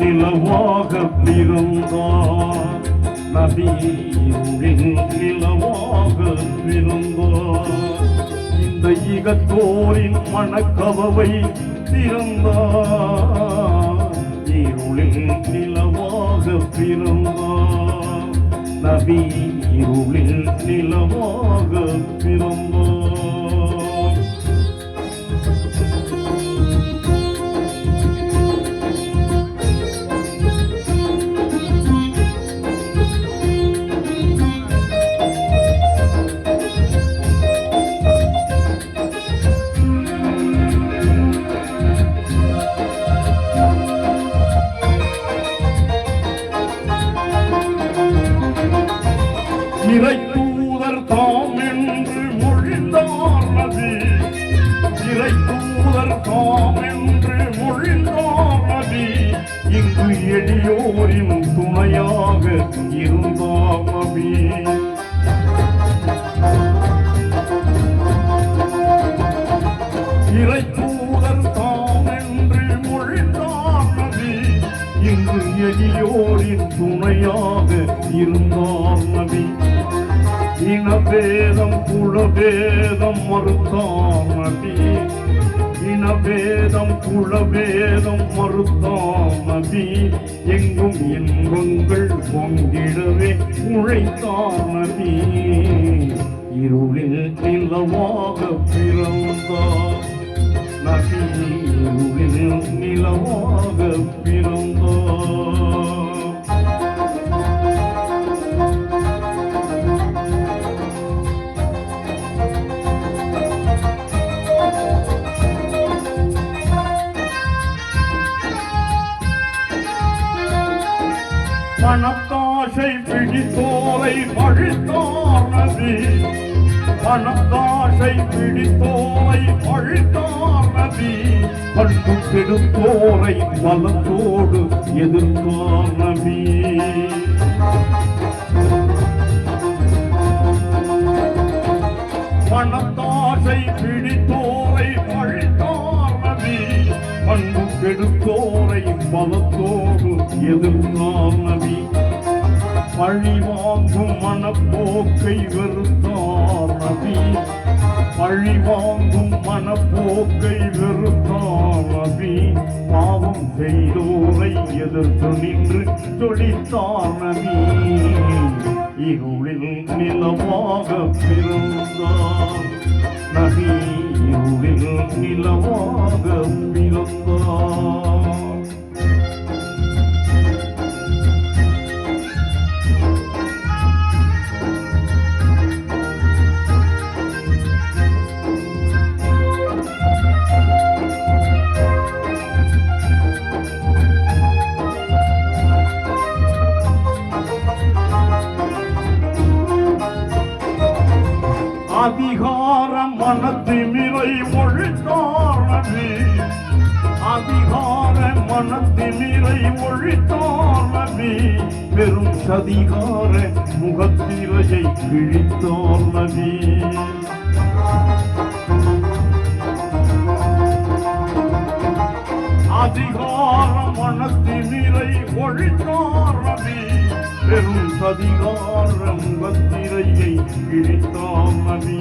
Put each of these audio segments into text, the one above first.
நிலவாக பிறந்தார். நபி நிலவாக பிறந்தார். இந்த இகத்தோரின் மனக்கவவை திறந்தார் இருளின் நிலவாக பிறந்தார். நபி இருளில் நிலவாக பிறந்தார். இறை தூதர் தாம் என்று மொழிந்தார் நபி. இறை தூதர் தாம் என்று மொழிந்தார் நபி. இங்கு எளியோரின் துணையாக இருந்தார் நபி. துணையாக இருந்தார் நபி இனபேதம் குலபேதம் மறுத்தார் நபி இனபேதம் குலபேதம் மறுத்தார் நபி எங்கும் இன்பங்கள் பொங்கிடவே உழைத்தார் நபி இருளில் நிலவாக பிறந்தார். நபி இருளில் நிலவாக தோலை பழுத்தானது நபி பணத்தாசை பிடித்தோரை பழித்தார் நபி பண்பு கெடுத்தோரை பலத்தோடு எதிர்த்தார் பணத்தாசை பிடித்தோரை பழித்தார் நபி பண்பு கெடுத்தோரை பலத்தோடு எதிர்த்தார் நபி பழி வாங்கும் மனப்போக்கை வெறுத்தார் நபி. பழி வாங்கும் மனப்போக்கை வெறுத்தார் நபி. பாவம் செய்தோரை எதிர்த்து நின்று தொழித்தார் நபி. இருளில் நிலவாக பிறந்தார் நபி. இருளில் நிலவாக பிறந்தார். அதிகார மனத்திமிரை ஒழித்தார் நபி பெரும் சதிகார முகத்திரையை கிழித்தார் நபி அதிகார மனத்திமிரை ஒழித்தார் நபி பெரும் சதிகார முகத்திரையை கிழித்தார் நபி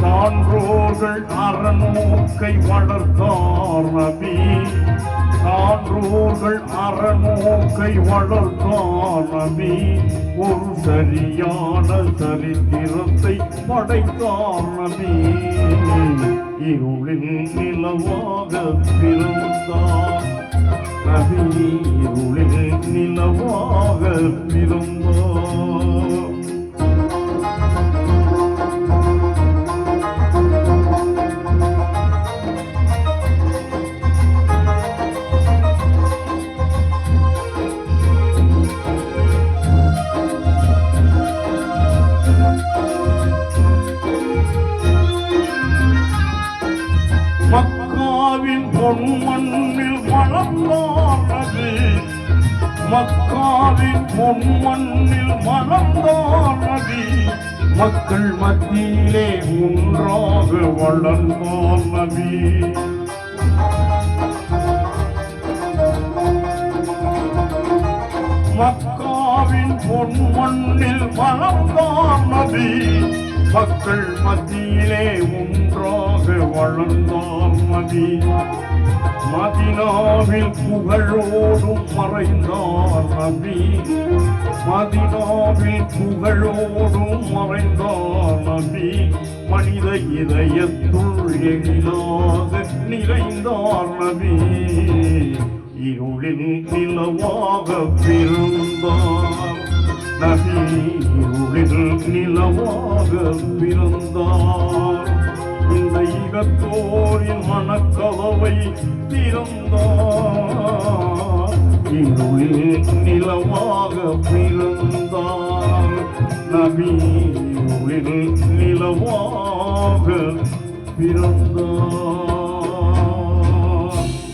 சான்றோர்கள் அறநோக்கை வளர்த்தார் நபி. சான்றோர்கள் அறநோக்கை வளர்த்தார் நபி. ஒரு சரியான சரித்திரத்தை படைத்தார் நபி. இருளின் நிலவாக பிறந்தார் நபி. இருளில் நிலவாக பிறந்தார். மக்காலின் பொன் மண்ணில் மலர்ந்தார் மக்கள் மத்தியிலே ஒன்றாக வளர்ந்தார் நபி மக்காவின் பொன்மண்ணில் மண்ணில் மலர்ந்தார் மக்கள் மத்தியிலே ஒன்றாக வளர்ந்தார் நபி மதினாவில் புகழோடும் மறைந்தார் நபி மதினாவில் புகழோடும் மறைந்தார் நபி மனித இதயத்துள் எழிலாக நிறைந்தார் நபி இருளின் நிலவாக பிறந்தார் நபி இருளில் நிலவாக பிறந்தார் உலகத்தோரின் மனக்கலவை திறந்தார். இருளில் நிலவாக பிறந்தார். நபி இருளில் நிலவாக பிறந்தார்.